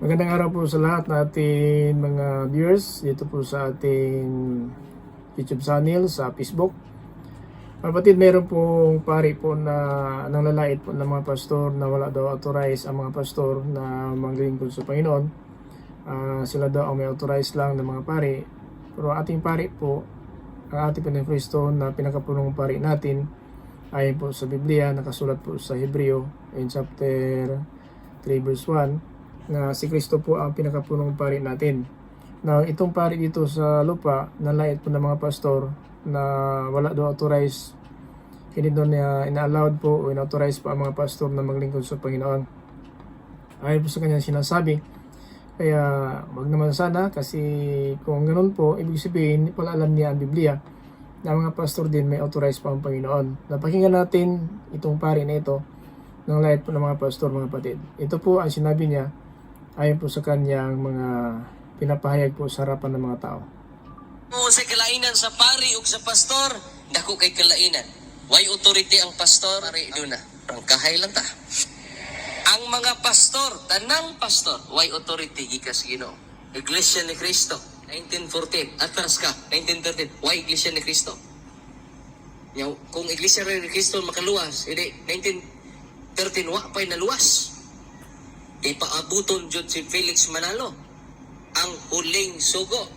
Magandang araw po sa lahat natin mga viewers dito po sa ating YouTube channel sa Facebook. Kapatid, meron pong pari po na nanglalait po ng mga pastor na wala daw authorize ang mga pastor na maglingkod sa Panginoon. Ah, sila daw ang may authorize lang ng mga pari. Pero ating pari po, ang ating Pinakristo na pinakapunong pari natin ayon po sa Biblia, nakasulat po sa Hebreo in chapter 3 verse 1 na si Kristo po ang pinakapunong pari natin. Now, itong pari dito sa lupa, nalait po ng mga pastor na wala daw authorized, hindi doon uh, ina-allowed po o ina-authorize po ang mga pastor na maglingkod sa Panginoon. Ayon po sa kanyang sinasabi. Kaya, wag naman sana kasi kung ganun po, ibig sabihin, pala alam niya ang Biblia na mga pastor din may authorized pa ang Panginoon. Napakinggan natin itong pari na ito ng lahat po ng mga pastor, mga patid. Ito po ang sinabi niya ayon po sa kanyang mga pinapahayag po sa harapan ng mga tao. mo sa kalainan sa pari ug sa pastor, dako kay kalainan. Why authority ang pastor? Pari do na. Rangkahay lang ta. Ang mga pastor, tanang pastor, why authority gikas Ginoo? Iglesia ni Cristo, 1914. Atras ka, 1913. Why Iglesia ni Cristo? Yaw, kung Iglesia ni Cristo makaluwas, hindi 1913 wa pa'y naluwas. Ipaabuton jud si Felix Manalo ang huling sugo.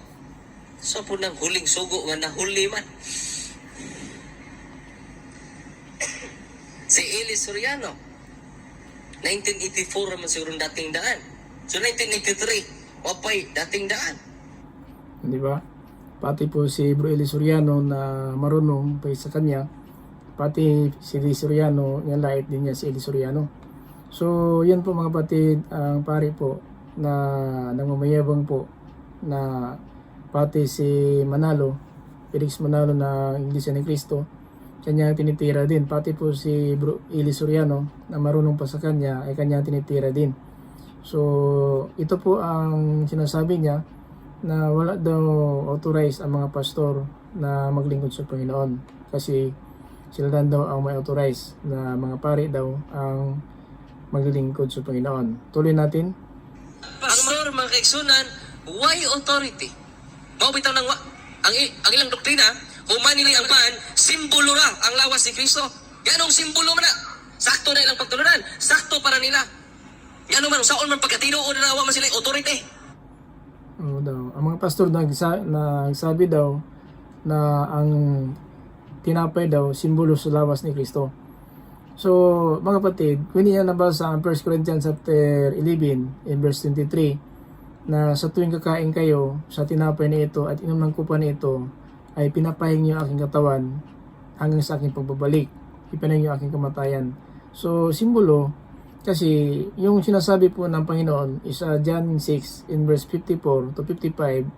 Sa po ng huling sugo nga nahuli man. si Eli Soriano. 1984 naman siguro dating daan. So 1983, wapay dating daan. Di ba? Pati po si Bro Eli Soriano na marunong pa sa kanya. Pati si Eli Soriano, yung lait din niya si Eli Soriano. So, yan po mga patid, ang pari po na nangmamayabang po na pati si Manalo, Felix Manalo na Iglesia ni Cristo, kanya tinitira din. Pati po si Bro Eli Soriano na marunong pa sa kanya ay kanya tinitira din. So, ito po ang sinasabi niya na wala daw authorized ang mga pastor na maglingkod sa Panginoon kasi sila daw ang may authorized na mga pari daw ang maglilingkod sa Panginoon. Tuloy natin. Pastor, mga kaigsunan, why authority? Mao bitaw nang wa ang, ang ilang doktrina, human nila ang man, simbolo ra ang lawas ni Kristo. Ganong simbolo man na. Sakto na ilang pagtulunan. Sakto para nila. Yan man, saon man pagkatinuod na nawa man sila authority. Oo daw. Ang mga pastor nagsa, nagsabi daw na ang tinapay daw simbolo sa lawas ni Kristo. So, mga kapatid, hindi niya nabasa ang 1 Corinthians chapter 11 in verse 23 na sa tuwing kakain kayo sa tinapay na ito at inom ng kupa na ito ay pinapahing niyo aking katawan hanggang sa aking pagbabalik. Ipinahing niyo aking kamatayan. So, simbolo, kasi yung sinasabi po ng Panginoon is uh, John 6 in verse 54 to 55,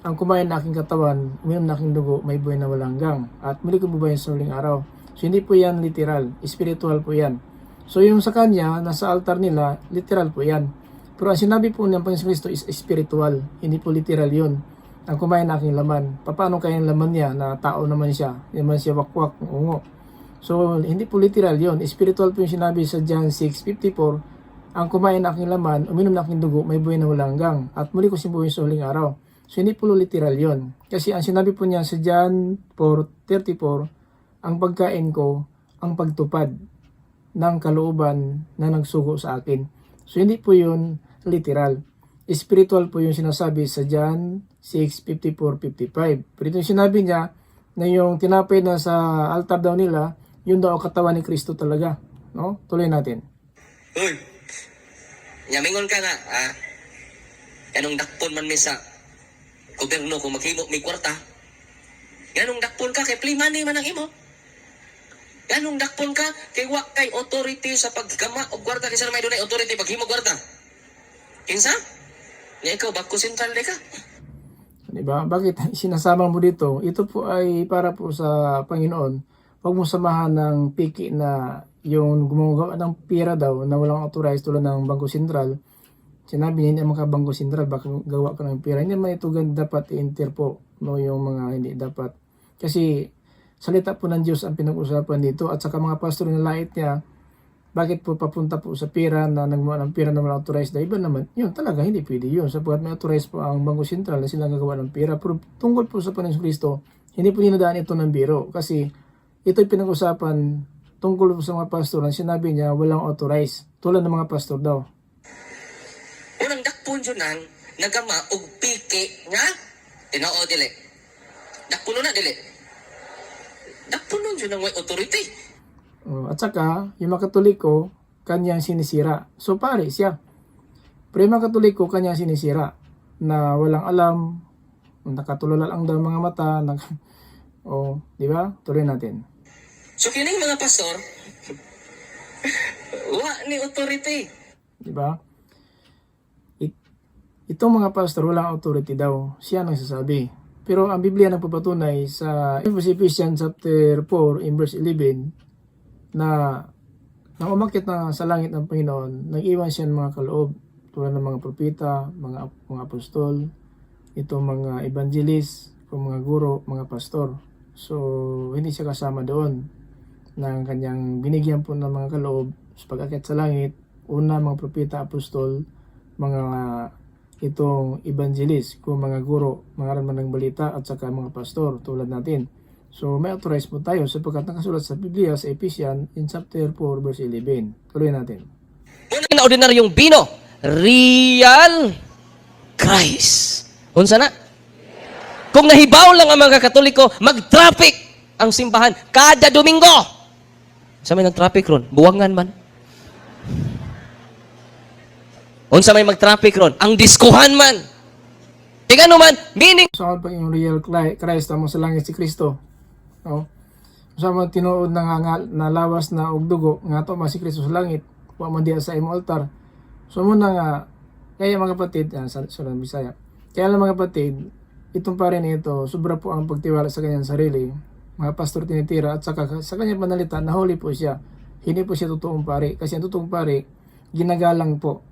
ang kumain na aking katawan, uminom na aking dugo, may buhay na walang hanggang. At muli bubuhay sa huling araw. So hindi po yan literal, spiritual po yan. So yung sa kanya, nasa altar nila, literal po yan. Pero ang sinabi po ng Panginoon Kristo is spiritual, hindi po literal yon. Ang kumain na aking laman. Paano kaya yung laman niya na tao naman siya? Hindi naman siya wakwak, ungo. So, hindi po literal yon. Spiritual po yung sinabi sa John 6.54, ang kumain na aking laman, uminom na aking dugo, may buhay na walang hanggang, at muli ko sibuhin sa huling araw. So, hindi po literal yon. Kasi ang sinabi po niya sa John 4.34, ang pagkain ko, ang pagtupad ng kalooban na nagsugo sa akin. So, hindi po yun literal. Spiritual po yung sinasabi sa John 6.54-55. Pero yung sinabi niya na yung tinapay na sa altar daw nila, yun daw ang katawan ni Kristo talaga. No? Tuloy natin. Uy, yamingon ka na, ah. Ganong dakpon man mi sa gobyerno kung maghimo may kwarta. Ganong dakpon ka kay play money man ang imo. Ganong dakpon ka kay wa kay authority sa paggama og kwarta kinsa na may dunay authority paghimo kwarta. Kinsa? Nya ikaw bako sentral ka. Di ba? Bakit sinasama mo dito? Ito po ay para po sa Panginoon. Huwag mo samahan ng piki na yung gumagawa ng pira daw na walang authorized tulad ng Bangko Sentral. Sinabi niya, hindi mga Bangko Sentral, baka gawa ka ng pira. Hindi naman ito dapat i-enter po no, yung mga hindi dapat. Kasi salita po ng Diyos ang pinag-usapan dito at saka mga pastor na lait niya bakit po papunta po sa pira na nagmuha ng pira na authorized na iba naman, yun talaga hindi pwede yun. Sapagkat may authorized po ang Bangko Sentral na sila gagawa ng pira. Pero tungkol po sa Panginoon Kristo, hindi po dinadaan ito ng biro. Kasi ito'y pinag-usapan tungkol po sa mga pastor na sinabi niya walang authorized. Tulad ng mga pastor daw. Unang dakpon yun nang nagama og piki nga tinao dili. Dakpon na dili. Nun yun ang way authority. Oh, at saka, yung mga katoliko, kanyang sinisira. So pare siya. Pero yung mga katoliko, kanyang sinisira. Na walang alam, nakatulala lang daw mga mata. Nag... oh, di ba? Tuloy natin. So kining mga pastor wa ni authority. Di ba? It- itong mga pastor, walang authority daw. Siya nang sasabi. Pero ang Biblia nagpapatunay sa Ephesians chapter 4 in verse 11 na nang umakit na sa langit ng Panginoon, nag-iwan siya ng mga kaloob tulad ng mga propeta, mga, mga apostol, itong mga evangelist, kung mga guro, mga pastor. So, hindi siya kasama doon ng kanyang binigyan po ng mga kaloob sa pag-akit sa langit, una mga propeta, apostol, mga itong evangelist, kung mga guro, mga raman ng balita at saka mga pastor tulad natin. So may authorized po tayo sapagkat nakasulat sa Biblia sa Ephesians in chapter 4 verse 11. Tuloy natin. Unang na ordinaryong bino, real Christ. Unsa na? Kung nahibaw lang ang mga katoliko, mag-traffic ang simbahan kada Domingo. Sa may nag-traffic ron? Buwangan man. Unsa may mag-traffic ron? Ang diskuhan man. Tingano man, meaning Sa pa yung real Christ amo sa langit si Kristo. No? Sa mga tinuod na, nga, nga- na na og dugo nga to si Kristo sa langit, wa man diha sa imo altar. So muna nga kaya mga kapatid, ah, sa sa Bisaya. Kaya lang mga kapatid, itong pa rin ito, sobra po ang pagtiwala sa kanyang sarili. Mga pastor tinitira at saka sa kanyang panalita, nahuli po siya. Hindi po siya totoong pari. Kasi ang totoong pari, ginagalang po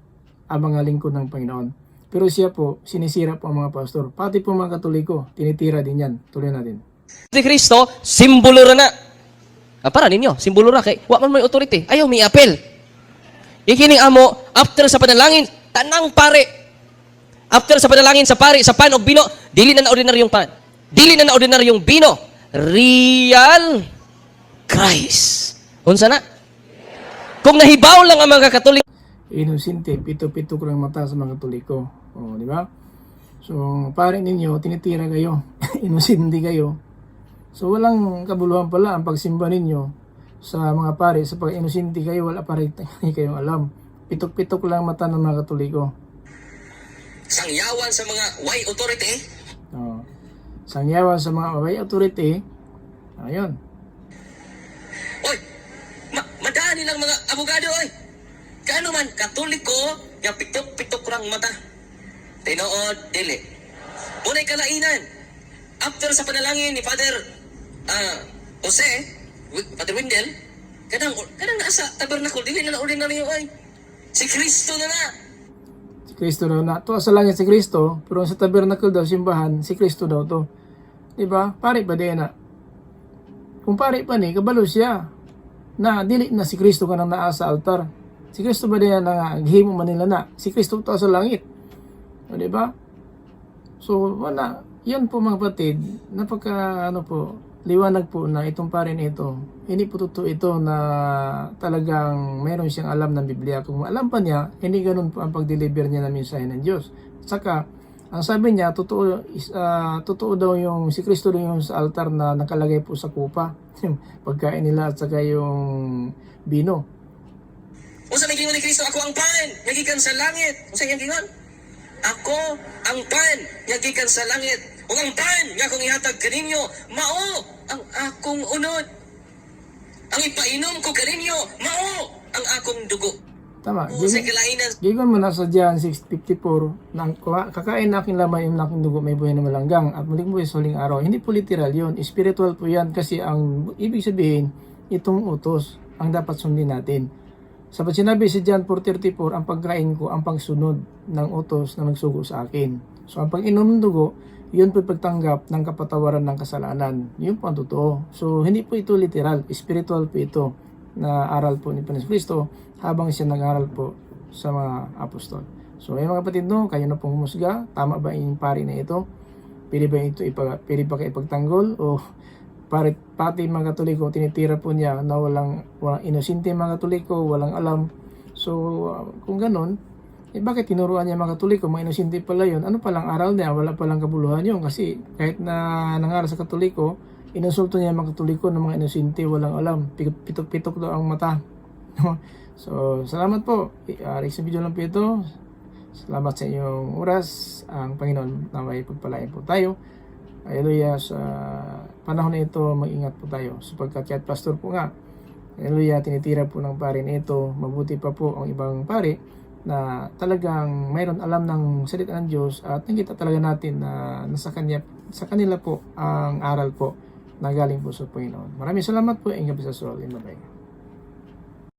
ang mga lingkod ng Panginoon. Pero siya po, sinisira po ang mga pastor. Pati po mga katoliko, tinitira din yan. Tuloy natin. si Kristo, simbolo ra na. Ah, para ninyo, simbolo ra kay wa man may authority. Ayaw may apel. Ikining amo after sa panalangin, tanang pare. After sa panalangin sa pare, sa pan og bino, dili na na ordinaryong pan. Dili na na ordinaryong bino. Real Christ. Unsa na? Kung nahibaw lang ang mga katoliko, Inosente, pito-pito ko ng mata sa mga katoliko. O, di ba? So, pare ninyo, tinitira kayo. Inosente kayo. So, walang kabuluhan pala ang pagsimba ninyo sa mga pare. Sa pag-inosente kayo, wala pa rin kayong alam. Pitok-pitok lang mata ng mga katoliko. sangyawan sa mga way authority, O, sangyawan sa mga away authority. Ayun. Oy, ma madaan nilang mga abogado, oy. Kano man, katoliko, nga pitok-pitok rang mata. Tinood, dili. Muna'y kalainan. After sa panalangin ni Father ah Jose, Father Wendell, kanang, kanang nasa tabernacle, dili na na ordinaryo, oy. Si Kristo na na. Si Kristo daw na. To sa langit si Kristo, pero sa tabernacle daw, simbahan, si Kristo daw to. Diba? Pare pa din na. Kung pare pa ni, kabalo siya. Na dili na si Kristo ka nang naa sa altar. Si Kristo ba din na nga, himo man nila na. Si Kristo to sa langit. O, diba? So, wala. Yan po mga kapatid, napaka ano po, liwanag po na itong pare ito, hindi po totoo ito na talagang meron siyang alam ng Biblia. Kung alam pa niya, hindi ganun po ang pag-deliver niya ng mensahe ng Diyos. Saka, ang sabi niya, totoo, ah, totoo daw yung, si Kristo daw yung sa altar na nakalagay po sa kupa. Pagkain nila at saka yung bino. Unsa may gingon ni Kristo, ako ang pan, nga gikan sa langit. Unsa iyang gingon? Ako ang pan, nga gikan sa langit. Ug ang pan nga akong ihatag kaninyo, mao ang akong unod. Ang ipainom ko kaninyo, mao ang akong dugo. Tama. O Gigon, gigon mo na sa John 6.54, nang kuha- kakain na aking lamay yung aking dugo may buhay na malanggang at muling buhay sa huling araw. Hindi po literal yun. Spiritual po yan kasi ang ibig sabihin, itong utos ang dapat sundin natin. Sapat sinabi si John 4.34, ang pagkain ko ang pagsunod ng utos na nagsugo sa akin. So ang pag-inom ng dugo, yun po pagtanggap ng kapatawaran ng kasalanan. Yun po ang totoo. So hindi po ito literal, spiritual po ito na aral po ni Panginoon Kristo habang siya nag-aral po sa mga apostol. So, ayun mga kapatid, no, kayo na pong humusga. Tama ba yung pari na ito? Pwede ba ito ipag, pwede ba ipagtanggol? O pari, pati mga katoliko, tinitira po niya na walang, walang inosente mga katoliko, walang alam. So, uh, kung ganun, eh bakit tinuruan niya mga katoliko, mga inosente pala yun? Ano palang aral niya? Wala palang kabuluhan yun. Kasi kahit na nangaral sa katoliko, inusulto niya mga katoliko ng mga inosente, walang alam. Pitok- Pitok-pitok daw ang mata. so, salamat po. Uh, sa video lang po ito. Salamat sa inyong oras. Ang Panginoon na may pagpalain po tayo. Hallelujah. Sa panahon na ito, mag-ingat po tayo. Sapagkat kahit pastor po nga, Hallelujah, tinitira po ng pari na ito. Mabuti pa po ang ibang pari na talagang mayroon alam ng salita ng Diyos at nakita talaga natin na nasa kanya, sa kanila po ang aral po na galing po sa Panginoon. Maraming salamat po. Ingat po sa soul. Bye-bye.